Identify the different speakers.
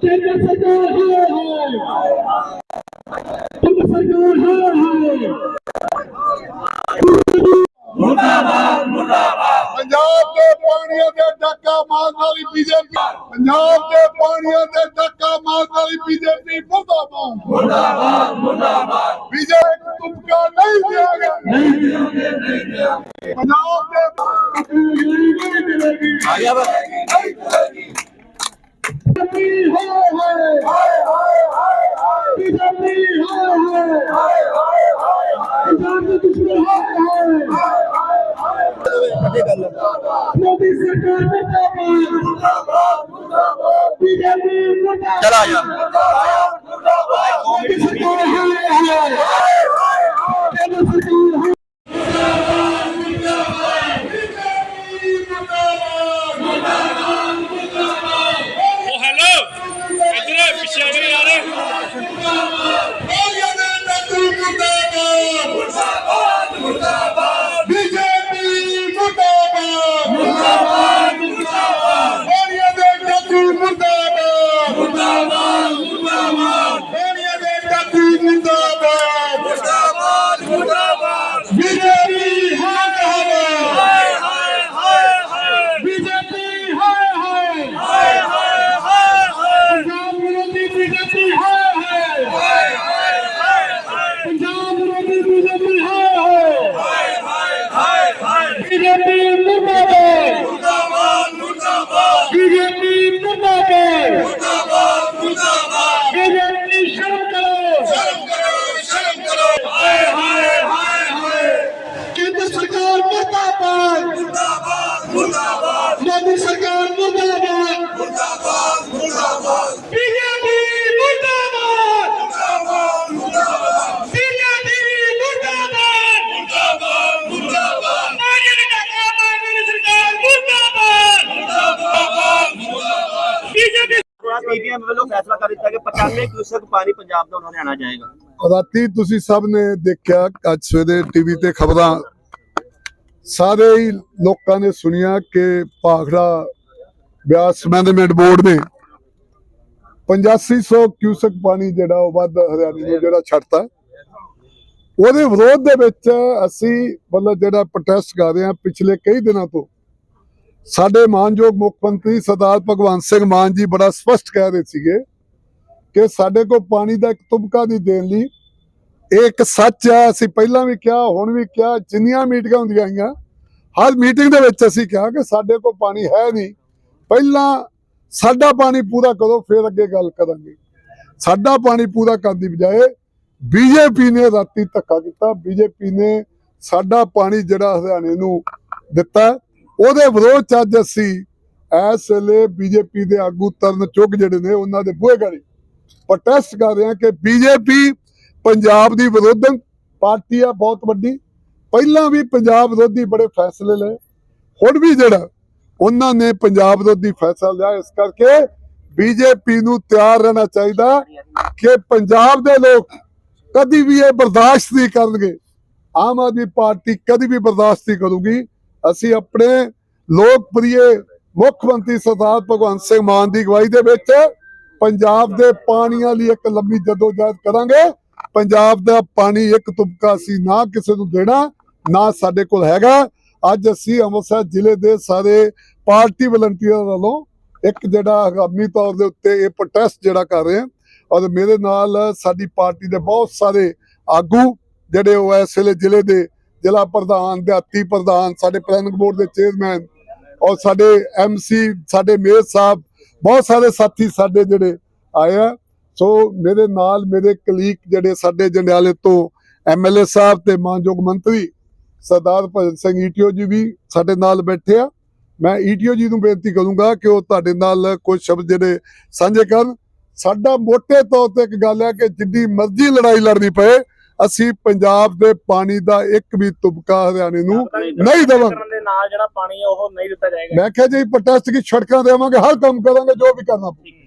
Speaker 1: ਕੇਂਦਰ ਸਰਕਾਰ ਹਾਏ ਹਾਏ ਕੇਂਦਰ ਸਰਕਾਰ ਹਾਏ ਹਾਏ
Speaker 2: ਪੰਜਾਬ ਦੇ ਪਾਣੀਆਂ ਦੇ ਡੱਕਾ ਮਾਰਨ ਵਾਲੀ ਬੀਜੇਪੀ ਪੰਜਾਬ ਦੇ ਪਾਣੀਆਂ ਦੇ ਡੱਕਾ ਮਾਰਨ ਵਾਲੀ ਬੀਜੇਪੀ ਮੁਰਦਾਬਾਦ। ਮੁਰਦਾਬਾਦ ਮੁਰਦਾਬਾਦ। ਬੀਜੇਪੀ ਤੁਮਕਾ ਨਹੀਂ ਦਿਆਂਗੇ। ਨਹੀਂ ਦਿਆਂਗੇ ਨਹੀਂ ਦਿਆਂਗੇ। ਪੰਜਾਬ ਦੇ ਆ ਗਿਆ
Speaker 1: ਬੀਜੇਪੀ ਮੋਦੀ ਸਰਕਾਰ ਮੁਰਦਾਬਾਦ ਮੁਰਦਾਬਾਦ
Speaker 3: Sheriff.
Speaker 4: ਪੀਪੀਐਮ ਵੱਲੋਂ ਫੈਸਲਾ ਕਰ ਦਿੱਤਾ ਕਿ 95 ਕਿਊਸੈਕ ਪਾਣੀ ਪੰਜਾਬ ਦਾ ਹਰਿਆਣਾ ਜਾਏਗਾ।
Speaker 2: ਰਾਤੀ ਤੁਸੀਂ ਸਭ ਨੇ ਦੇਖਿਆ, ਅੱਜ ਸਵੇਰੇ ਟੀਵੀ ਤੇ ਖਬਰਾਂ। ਸਾਰੇ ਹੀ ਲੋਕਾਂ ਨੇ ਸੁਣੀਆਂ ਕਿ ਭਾਖੜਾ ਬਿਆਸ ਮੈਨੇਜਮੈਂਟ ਬੋਰਡ ਨੇ 8500 ਕਿਊਸੈਕ ਪਾਣੀ ਜਿਹੜਾ ਉਹ ਵੱਧ ਹਰਿਆਣੇ ਨੂੰ ਜਿਹੜਾ ਛੱਡਤਾ। ਉਹਦੇ ਵਿਰੋਧ ਦੇ ਵਿੱਚ ਅਸੀਂ ਮਤਲਬ ਜਿਹੜਾ ਪ੍ਰੋਟੈਸਟ ਕਰ ਰਹੇ ਹਾਂ ਪਿਛਲੇ ਕਈ ਦਿਨਾਂ ਤੋਂ। ਸਾਡੇ ਮਾਨਯੋਗ ਮੁੱਖ ਮੰਤਰੀ ਸਰਦਾਰ ਭਗਵੰਤ ਸਿੰਘ ਮਾਨ ਜੀ ਬੜਾ ਸਪਸ਼ਟ ਕਹਿ ਰਹੇ ਸੀਗੇ ਕਿ ਸਾਡੇ ਕੋਲ ਪਾਣੀ ਦਾ ਇੱਕ ਤੁਬਕਾ ਨਹੀਂ ਦੇਣ ਲਈ। ਇਹ ਇੱਕ ਸੱਚ ਹੈ ਅਸੀਂ ਪਹਿਲਾਂ ਵੀ ਕਿਹਾ, ਹੁਣ ਵੀ ਕਿਹਾ, ਜਿੰਨੀਆਂ ਮੀਟਿੰਗਾਂ ਹੁੰਦੀਆਂ ਆਈਆਂ, ਹਰ ਮੀਟਿੰਗ ਦੇ ਵਿੱਚ ਅਸੀਂ ਕਿਹਾ ਕਿ ਸਾਡੇ ਕੋਲ ਪਾਣੀ ਹੈ ਨਹੀਂ। ਪਹਿਲਾਂ ਸਾਡਾ ਪਾਣੀ ਪੂਰਾ ਕਰੋ, ਫਿਰ ਅੱਗੇ ਗੱਲ ਕਰਾਂਗੇ। ਸਾਡਾ ਪਾਣੀ ਪੂਰਾ ਕਰਨ ਦੀ ਬਜਾਏ ਬੀਜੇਪੀ ਨੇ ਰਾਤੀ ਧੱਕਾ ਕੀਤਾ। ਬੀਜੇਪੀ ਨੇ ਸਾਡਾ ਪਾਣੀ ਜਿਹੜਾ ਹਰਿਆਣੇ ਨੂੰ ਦਿੱਤਾ। ਉਹਦੇ ਵਿਰੋਧ ਚ ਅੱਜ ਅਸੀਂ ਇਸ ਵੇਲੇ ਬੀਜੇਪੀ ਦੇ ਆਗੂ ਤਰਨ ਚੁੱਕ ਜਿਹੜੇ ਨੇ, ਉਹਨਾਂ ਦੇ ਬੂਹੇ ਗਾੜੀ ਪ੍ਰੋਟੈਸਟ ਕਰ ਰਹੇ ਹਾਂ ਕਿ ਬੀਜੇਪੀ ਪੰਜਾਬ ਦੀ ਵਿਰੋਧਨ ਪਾਰਟੀ ਆ ਬਹੁਤ ਵੱਡੀ। ਪਹਿਲਾਂ ਵੀ ਪੰਜਾਬ ਵਿਰੋਧੀ ਬੜੇ ਫੈਸਲੇ ਲਏ, ਹੁਣ ਵੀ ਜਿਹੜਾ ਉਹਨਾਂ ਨੇ ਪੰਜਾਬ ਵਿਰੋਧੀ ਫੈਸਲਾ ਲਿਆ, ਇਸ ਕਰਕੇ ਬੀਜੇਪੀ ਨੂੰ ਤਿਆਰ ਰਹਿਣਾ ਚਾਹੀਦਾ ਕਿ ਪੰਜਾਬ ਦੇ ਲੋਕ ਕਦੀ ਵੀ ਇਹ ਬਰਦਾਸ਼ਤ ਨਹੀਂ ਕਰਨਗੇ। ਆਮ ਆਦਮੀ ਪਾਰਟੀ ਕਦੀ ਵੀ ਬਰਦਾਸ਼ਤ ਨਹੀਂ ਕਰੂਗੀ। ਅਸੀਂ ਆਪਣੇ ਲੋਕ ਮੁੱਖ ਮੰਤਰੀ ਸਰਦਾਰ ਭਗਵੰਤ ਸਿੰਘ ਮਾਨ ਦੀ ਅਗਵਾਈ ਦੇ ਵਿੱਚ ਪੰਜਾਬ ਦੇ ਪਾਣੀਆਂ ਲਈ ਇੱਕ ਲੰਮੀ ਜਦੋਜਹਿਦ ਕਰਾਂਗੇ। ਪੰਜਾਬ ਦਾ ਪਾਣੀ ਇੱਕ ਤੁਬਕਾ ਸੀ, ਨਾ ਕਿਸੇ ਨੂੰ ਦੇਣਾ, ਨਾ ਸਾਡੇ ਕੋਲ ਹੈਗਾ। ਅੱਜ ਅਸੀਂ ਅੰਮ੍ਰਿਤਸਰ ਜ਼ਿਲ੍ਹੇ ਦੇ ਸਾਰੇ ਪਾਰਟੀ ਵਲੰਟੀਅਰ ਵੱਲੋਂ ਇੱਕ ਜਿਹੜਾ ਹਗਾਮੀ ਤੌਰ ਦੇ ਉੱਤੇ ਇਹ ਪ੍ਰੋਟੈਸਟ ਜਿਹੜਾ ਕਰ ਰਹੇ ਹਾਂ ਔਰ ਮੇਰੇ ਨਾਲ ਸਾਡੀ ਪਾਰਟੀ ਦੇ ਬਹੁਤ ਸਾਰੇ ਆਗੂ ਜਿਹੜੇ ਉਹ ਇਸ ਵੇਲੇ ਜ਼ਿਲ੍ਹੇ ਦੇ ਜ਼ਿਲ੍ਹਾ ਪ੍ਰਧਾਨ, ਦਿਹਾਤੀ ਪ੍ਰਧਾਨ, ਸਾਡੇ ਪਲੈਨਿੰਗ ਬੋਰਡ ਦੇ ਚੇਅਰਮੈਨ ਔਰ ਸਾਡੇ ਐਮਸੀ ਸਾਡੇ ਮੇਅਰ ਸਾਹਿਬ, ਬਹੁਤ ਸਾਰੇ ਸਾਥੀ ਸਾਡੇ ਜਿਹੜੇ ਆਏ ਸੋ ਮੇਰੇ ਨਾਲ ਮੇਰੇ ਕਲੀਗ ਜਿਹੜੇ ਸਾਡੇ ਜੰਡਿਆਲੇ ਤੋਂ ਐਮਐਲਏ ਸਾਹਿਬ ਤੇ ਮਾਨਯੋਗ ਮੰਤਰੀ ਸਰਦਾਰ ਭਜਨ ਸਿੰਘ ਈਟੀਓ ਜੀ ਵੀ ਸਾਡੇ ਨਾਲ ਬੈਠੇ ਆ। ਮੈਂ ਈਟੀਓ ਜੀ ਨੂੰ ਬੇਨਤੀ ਕਰੂੰਗਾ ਕਿ ਉਹ ਤੁਹਾਡੇ ਨਾਲ ਕੁਝ ਸ਼ਬਦ ਜਿਹੜੇ ਸਾਂਝੇ ਕਰਨ। ਸਾਡਾ ਮੋਟੇ ਤੌਰ ਤੇ ਇੱਕ ਗੱਲ ਹੈ ਕਿ ਜਿੱਡੀ ਮਰਜ਼ੀ ਲੜਾਈ ਲੜਨੀ ਪਏ ਅਸੀਂ ਪੰਜਾਬ ਦੇ ਪਾਣੀ ਦਾ ਇੱਕ ਵੀ ਤੁਬਕਾ ਹਰਿਆਣੇ ਨੂੰ ਨਹੀਂ ਦੇਵਾਂਗੇ।
Speaker 4: ਦੇ ਨਾਲ ਜਿਹੜਾ ਪਾਣੀ ਹੈ ਉਹ ਨਹੀਂ ਦਿੱਤਾ ਜਾਏਗਾ।
Speaker 2: ਮੈਂ ਕਿਹਾ ਜੀ ਪ੍ਰੋਟੈਸਟ ਕੀ ਸੜਕਾਂ ਦੇਵਾਂਗੇ ਹਰ ਕੰਮ ਕਰਾਂਗੇ ਜੋ ਵੀ ਕਰਨਾ ਪਊ।